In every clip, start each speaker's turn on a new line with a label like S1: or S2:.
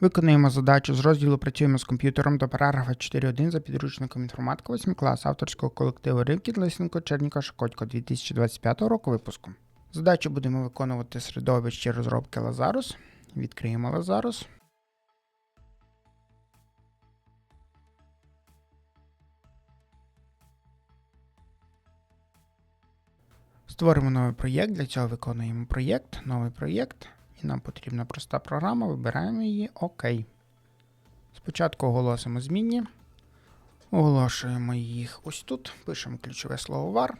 S1: Виконуємо задачу з розділу Працюємо з комп'ютером до параграфа 4.1 за підручником інформатика 8 клас авторського колективу Ривкіт Лисенко Черніка Шакотько 2025 року випуску. Задачу будемо виконувати середовище розробки Lazarus. Відкриємо Lazarus. Створимо новий проєкт. Для цього виконуємо проєкт, новий проєкт. І нам потрібна проста програма, вибираємо її ОК. Спочатку оголосимо змінні. Оголошуємо їх ось тут. Пишемо ключове слово var.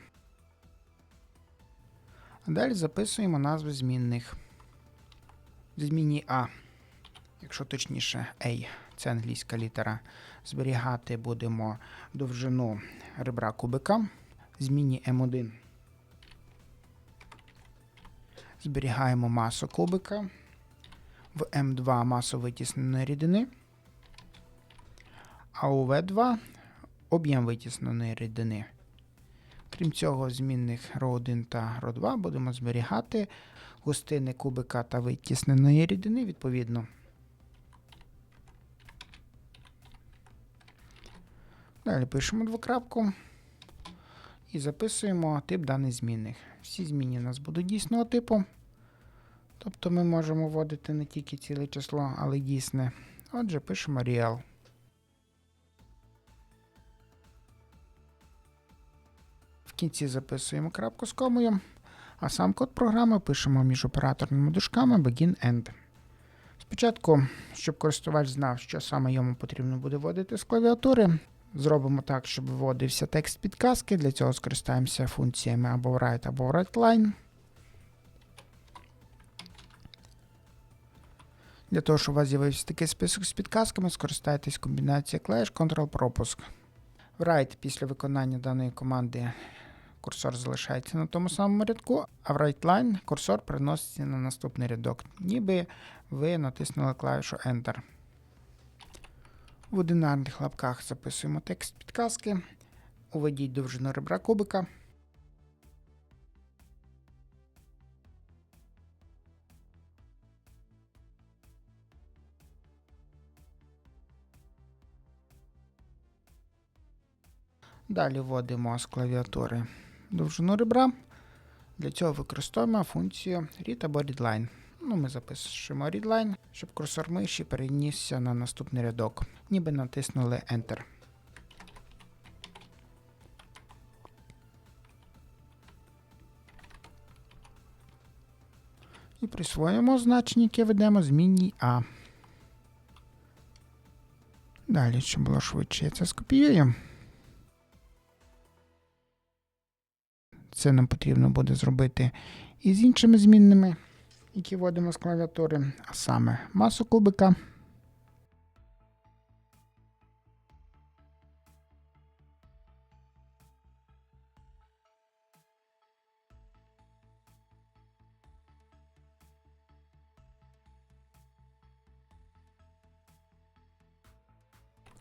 S1: А далі записуємо назви змінних. В зміні А, якщо точніше, A, це англійська літера. Зберігати будемо довжину ребра кубика. В зміні М1 Зберігаємо масу кубика. В М2 масу витісненої рідини. А у В2 об'єм витісненої рідини. Крім цього, змінних ρ1 та ρ2 будемо зберігати густини кубика та витісненої рідини відповідно. Далі пишемо двокрапку і записуємо тип даних змінних. Всі змінні у нас будуть дійсного типу. Тобто ми можемо вводити не тільки ціле число, але й дійсне. Отже, пишемо real. В кінці записуємо крапку з комою, а сам код програми пишемо між операторними дужками begin end. Спочатку, щоб користувач знав, що саме йому потрібно буде вводити з клавіатури, Зробимо так, щоб вводився текст підказки. Для цього скористаємося функціями або write, або writeLine. Для того, щоб у вас з'явився такий список з підказками, скористайтесь комбінацією клавіш Ctrl-пропуск. Write після виконання даної команди курсор залишається на тому самому рядку, а в WriteLine курсор переноситься на наступний рядок, ніби ви натиснули клавішу Enter. В одинарних лапках записуємо текст підказки. Уведіть довжину ребра кубика. Далі вводимо з клавіатури довжину ребра. Для цього використовуємо функцію read або readline. Ну, Ми запишемо readline, щоб курсор миші перенісся на наступний рядок, ніби натиснули Enter. І присвоїмо значення, яке ведемо змінній А. Далі, щоб було швидше, я це скопіюю. Це нам потрібно буде зробити і з іншими змінними які вводимо з клавіатури, а саме масу кубика.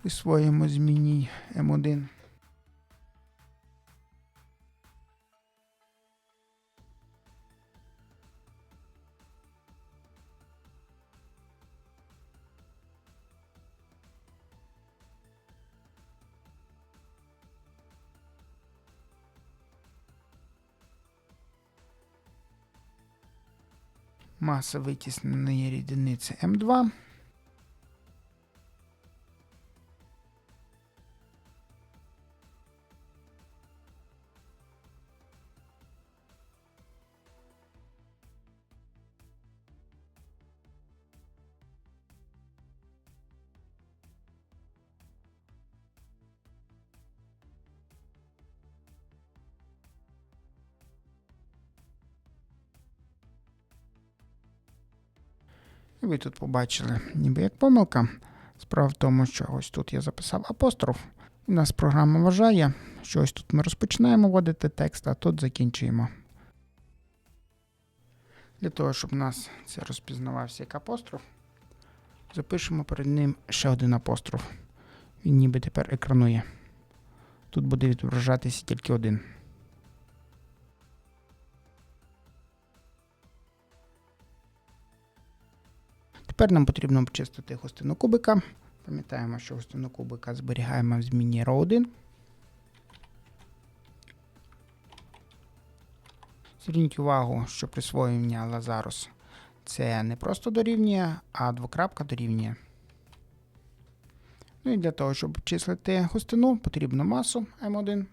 S1: Присвоїмо зміні М1. Маса витісненої рідиниці М2. І ви тут побачили, ніби як помилка. Справа в тому, що ось тут я записав апостроф. У нас програма вважає, що ось тут ми розпочинаємо вводити текст, а тут закінчуємо. Для того, щоб у нас це розпізнавався як апостроф, запишемо перед ним ще один апостроф. Він ніби тепер екранує. Тут буде відображатися тільки один. Тепер нам потрібно обчистити густину кубика. Пам'ятаємо, що густину кубика зберігаємо в зміні row 1. Зверніть увагу, що присвоєння Лазарус це не просто дорівнює, а двокрапка дорівнює. Ну і для того, щоб обчислити густину, потрібно масу М1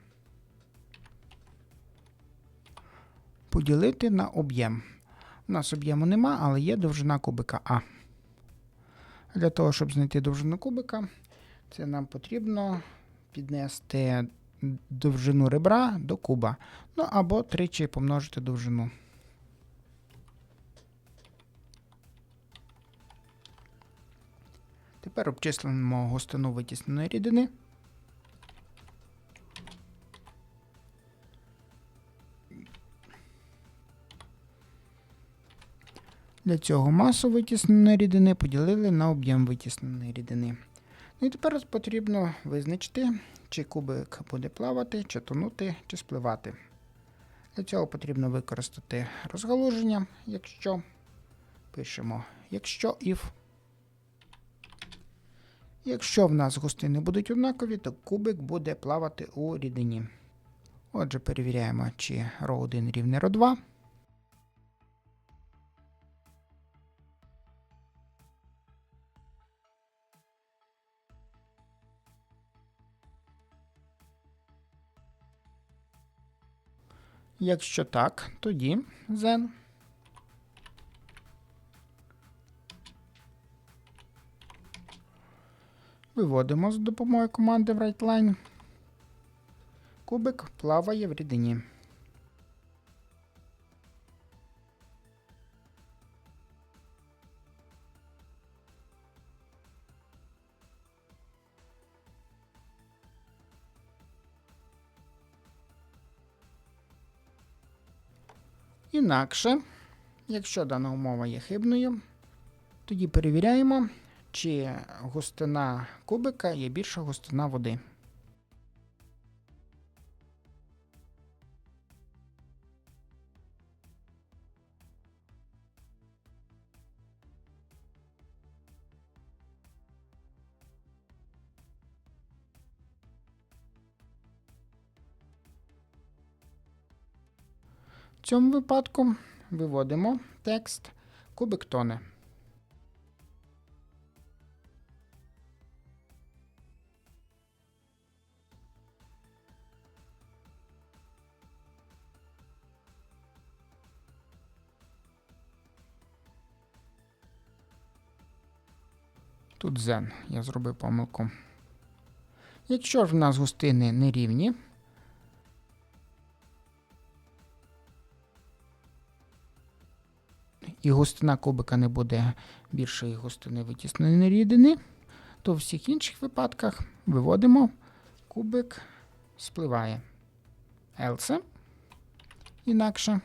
S1: поділити на об'єм. У нас об'єму нема, але є довжина кубика А. Для того, щоб знайти довжину кубика, це нам потрібно піднести довжину ребра до куба. Ну або тричі помножити довжину. Тепер обчислимо густину витісненої рідини. Для цього масу витісненої рідини поділили на об'єм витісненої рідини. Ну і тепер потрібно визначити, чи кубик буде плавати, чи тонути, чи спливати. Для цього потрібно використати розгалуження, якщо пишемо якщо if. Якщо в нас густини будуть однакові, то кубик буде плавати у рідині. Отже, перевіряємо, чи ρ1 рівне ρ2. Якщо так, тоді Zen. виводимо з допомогою команди WriteLine. Кубик плаває в рідині. Інакше, якщо дана умова є хибною, тоді перевіряємо, чи густина кубика є більша густина води. В цьому випадку виводимо текст кубик тоне. Тут зен, я зробив помилку. Якщо ж в нас густини нерівні, і густина кубика не буде більшої густини витісненої рідини, то в всіх інших випадках виводимо кубик спливає. Else. Інакше.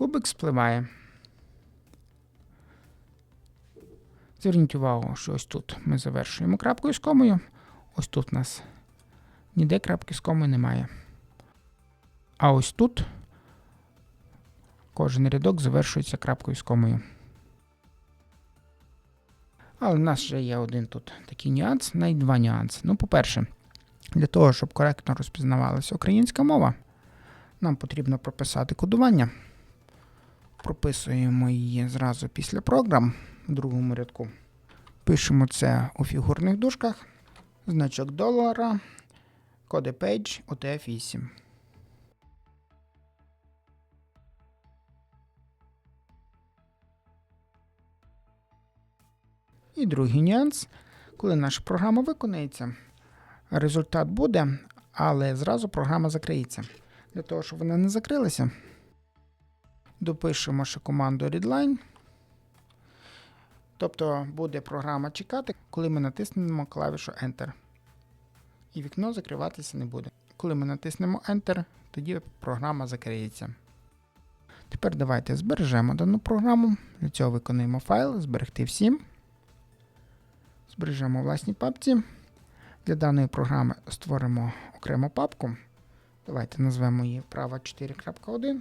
S1: Кубик спливає. Зверніть увагу, що ось тут ми завершуємо крапкою з комою. Ось тут у нас ніде крапки з комою немає. А ось тут кожен рядок завершується крапкою з комою. Але в нас ще є один тут такий нюанс, навіть два нюанси. Ну, по-перше, для того, щоб коректно розпізнавалася українська мова, нам потрібно прописати кодування. Прописуємо її зразу після програм в другому рядку. Пишемо це у фігурних дужках. Значок долара, коди page UTF-8. І другий нюанс, коли наша програма виконається, результат буде, але зразу програма закриється. Для того, щоб вона не закрилася, допишемо ще команду readline. Тобто буде програма чекати, коли ми натиснемо клавішу Enter. І вікно закриватися не буде. Коли ми натиснемо Enter, тоді програма закриється. Тепер давайте збережемо дану програму. Для цього виконуємо файл, зберегти всім. Збережемо у власній папці. Для даної програми створимо окрему папку. Давайте назвемо її вправа 4.1.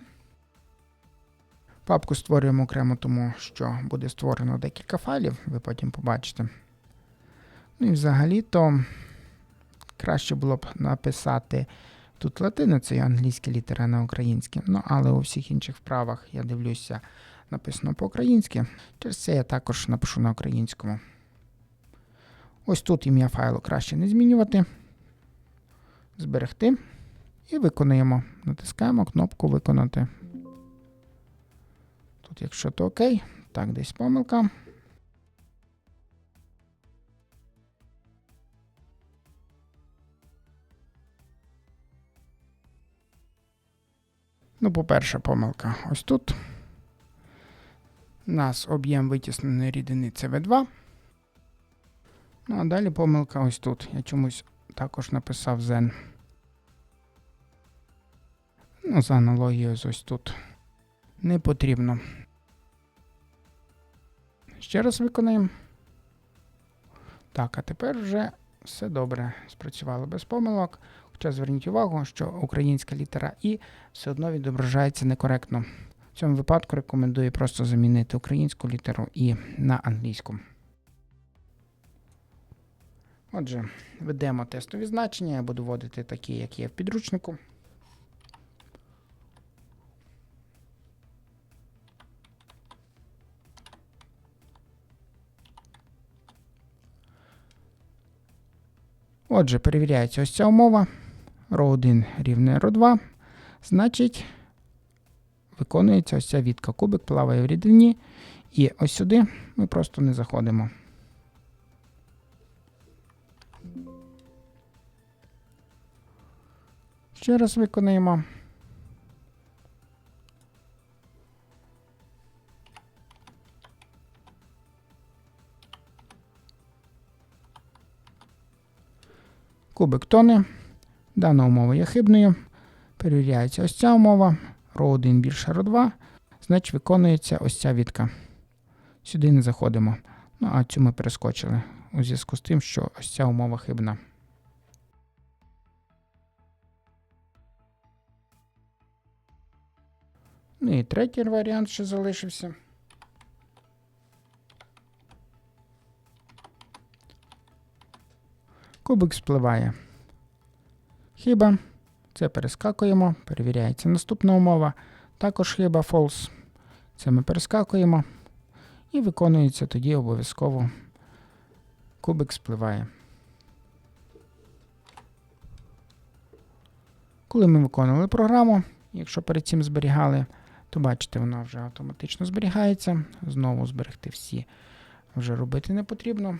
S1: Папку створюємо окремо, тому що буде створено декілька файлів, ви потім побачите. Ну і взагалі-то краще було б написати тут латиницею англійські літери, а не українські. Ну, але у всіх інших вправах я дивлюся, написано по-українськи. Через це я також напишу на українському. Ось тут ім'я файлу краще не змінювати. Зберегти. І виконуємо. Натискаємо кнопку Виконати. Тут, якщо то окей, так, десь помилка. Ну, по-перше, помилка ось тут. У нас об'єм витісненої рідини СВ2. Ну, а далі помилка ось тут. Я чомусь також написав Zen. Ну, за аналогією з ось тут. Не потрібно. Ще раз виконаємо. Так, а тепер вже все добре спрацювало без помилок. Хоча зверніть увагу, що українська літера І все одно відображається некоректно. В цьому випадку рекомендую просто замінити українську літеру І на англійську. Отже, ведемо тестові значення. Я буду вводити такі, як є в підручнику. Отже, перевіряється ось ця умова. ρ1 рівне ρ2. Значить, виконується ось ця відка. Кубик плаває в рідині. І ось сюди ми просто не заходимо. Ще раз виконуємо. Кубик тоне. Дана умова є хибною. Перевіряється ось ця умова. ρ1 більше ρ2. Значить, виконується ось ця відка. Сюди не заходимо. Ну, а цю ми перескочили у зв'язку з тим, що ось ця умова хибна. Ну і третій варіант ще залишився. Кубик спливає. Хіба. Це перескакуємо, перевіряється наступна умова. Також хіба false. Це ми перескакуємо. І виконується тоді обов'язково. Кубик спливає. Коли ми виконували програму, якщо перед цим зберігали, то бачите, вона вже автоматично зберігається. Знову зберегти всі вже робити не потрібно.